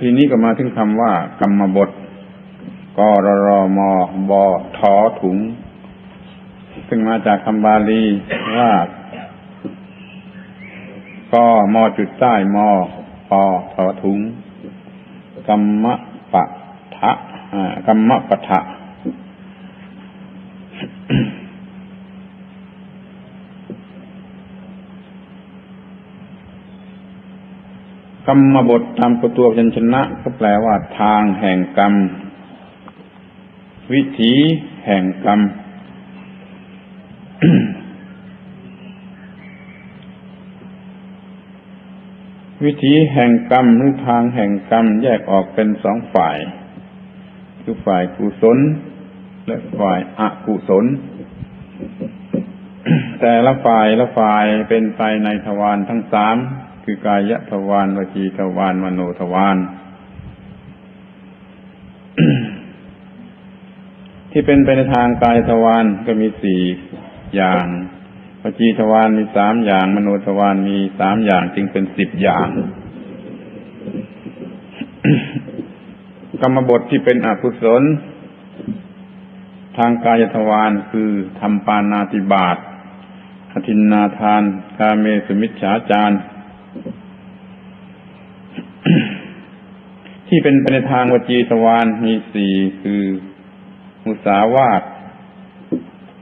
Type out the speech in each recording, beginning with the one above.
ทีนี้ก็มาถึงคำว่า กรรมบทกรรมบทอถุง ซึ่งมาจากคำบาลีว่ากมจุดใต้มปทอถุง กรรมปะทะกรรมปะทะ กรรมบทตามตัวยัญชนะก็แปลว่าทางแห่งกรรม วิถีแห่งกรรม วิถีแห่งกรรมหรือทางแห่งกรรมแยกออกเป็นสองฝ่าย คือฝ่ายกุศล และฝ่ายอกุศล แต่ละฝ่ายละฝ่ายเป็นไปในทวารทั้งสาม คือกายทวารวจีทวารมโนทวารที่เป็นไปในทางกายทวารก็มีสี่อย่างวจีทวารมีสามอย่าง มโนทวารมีสามอย่าง จึงเป็นสิบอย่าง กรรมบทที่เป็นอกุศล ทางกายทวารคือทำปานาติบาตอธินนาทาน กาเมสุมิชฌาจาร ที่เป็นไปในทางวจีทวารมีสี่คือมุสาวาท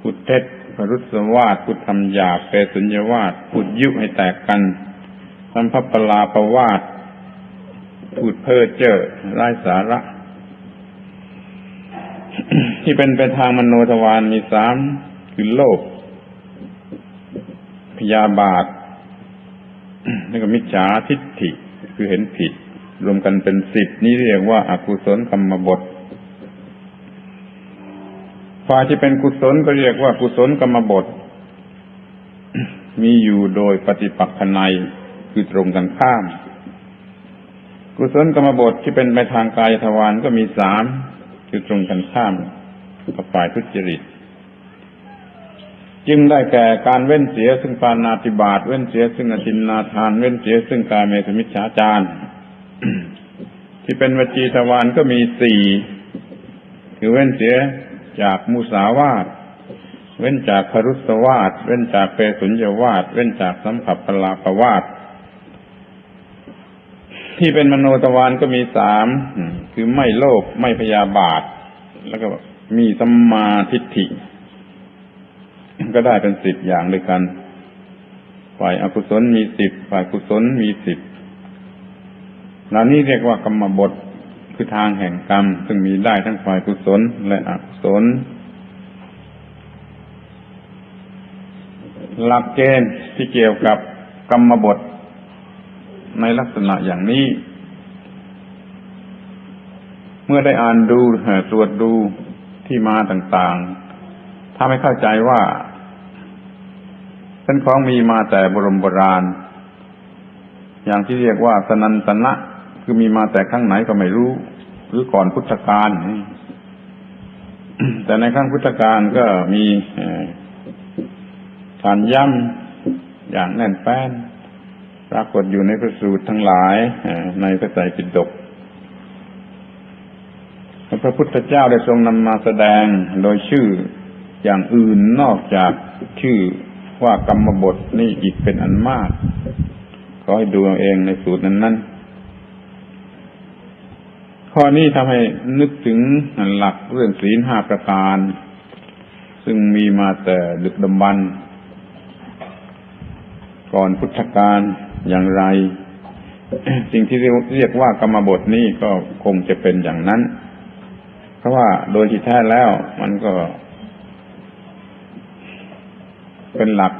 พุทเทศพรุษวาทพุทธรรมหยาบเปสุญญวาทพุทยุให้แตกกันสัมภปลาประวาทพูดเพ้อเจ้อไร้สาระ ที่เป็นไปทางมโนทวารมีสามคือโลภพยาบาท แล้วก็มิจฉาทิฏฐิคือเห็นผิด รวมกันเป็นสิบนี่เรียกว่าอากุศลกรรมบทฝ่ายที่เป็นกุศลก็เรียกว่ากุศลกรรมบท มีอยู่โดยปฏิปักษนัยคือตรงกันข้าม กุศลกรรมบทที่เป็นไปทางกายทวารก็มีสามคือตรงกันข้ามกับฝ่ายทุจริต จึงได้แก่การเว้นเสียซึ่งปานาติบาตเว้นเสียซึ่งอจินนาทาน เว้นเสียซึ่งกายเมสมิชฌาจารที่เป็นวจีทวารก็มีสี่คือเว้นเสียจากมุสาวาทเว้นจากคารุสวาทเว้นจากเปสุญญวาทเว้นจากสัมผัสปลาปวาทที่เป็นมโนทวารก็มีสามคือไม่โลภไม่พยาบาท แล้วก็มีสัมมาทิฏฐิ ก็ได้เป็นสิบอย่างด้วยกัน ฝ่ายอกุศลมีสิบฝ่ายกุศลมีสิบเหล่านี้เรียกว่ากรรมบทคือทางแห่งกรรม ซึ่งมีได้ทั้งฝ่ายกุศลและอกุศล หลักเกณฑ์ที่เกี่ยวกับกรรมบทในลักษณะอย่างนี้ เมื่อได้อ่านดูตรวจดูที่มาต่างๆ ถ้าไม่เข้าใจว่าเป็นของมีมาแต่บรมโบราณ อย่างที่เรียกว่าสนันสนะคือมีมาแต่ครั้งไหนก็ไม่รู้ หรือก่อนพุทธกาลแต่ในครั้งพุทธกาลก็มีการย้ำอย่างแน่นแฟ้นปรากฏอยู่ในพระสูตรทั้งหลายในพระไตรปิฎกพระพุทธเจ้าได้ทรงนำมาแสดงโดยชื่อ อย่างอื่นนอกจากชื่อว่ากรรมบทนี่อีกเป็นอันมากขอให้ดูเองในสูตรนั้นนั้นข้อนี้ทำให้นึกถึงหลักเรื่องศีลห้าประการ ซึ่งมีมาแต่ดึกดำบรรก่อนพุทธกาลอย่างไร สิ่งที่เรียกว่ากรรมบทนี้ก็คงจะเป็นอย่างนั้น เพราะว่าโดยที่แท้แล้วมันก็ เป็นหลัก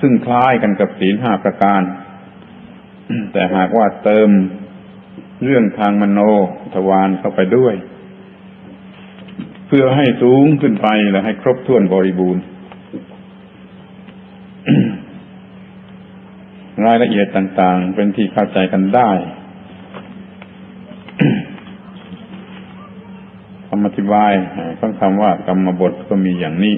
ซึ่งคล้ายกันกับศีลห้าประการ แต่หากว่าเติมเรื่องทางมโนทวารเข้าไปด้วย เพื่อให้สูงขึ้นไปและให้ครบถ้วนบริบูรณ์รายละเอียดต่าง ๆ เป็นที่เข้าใจกันได้คำอธิบายของคำว่ากรรมบทก็มีอย่างนี้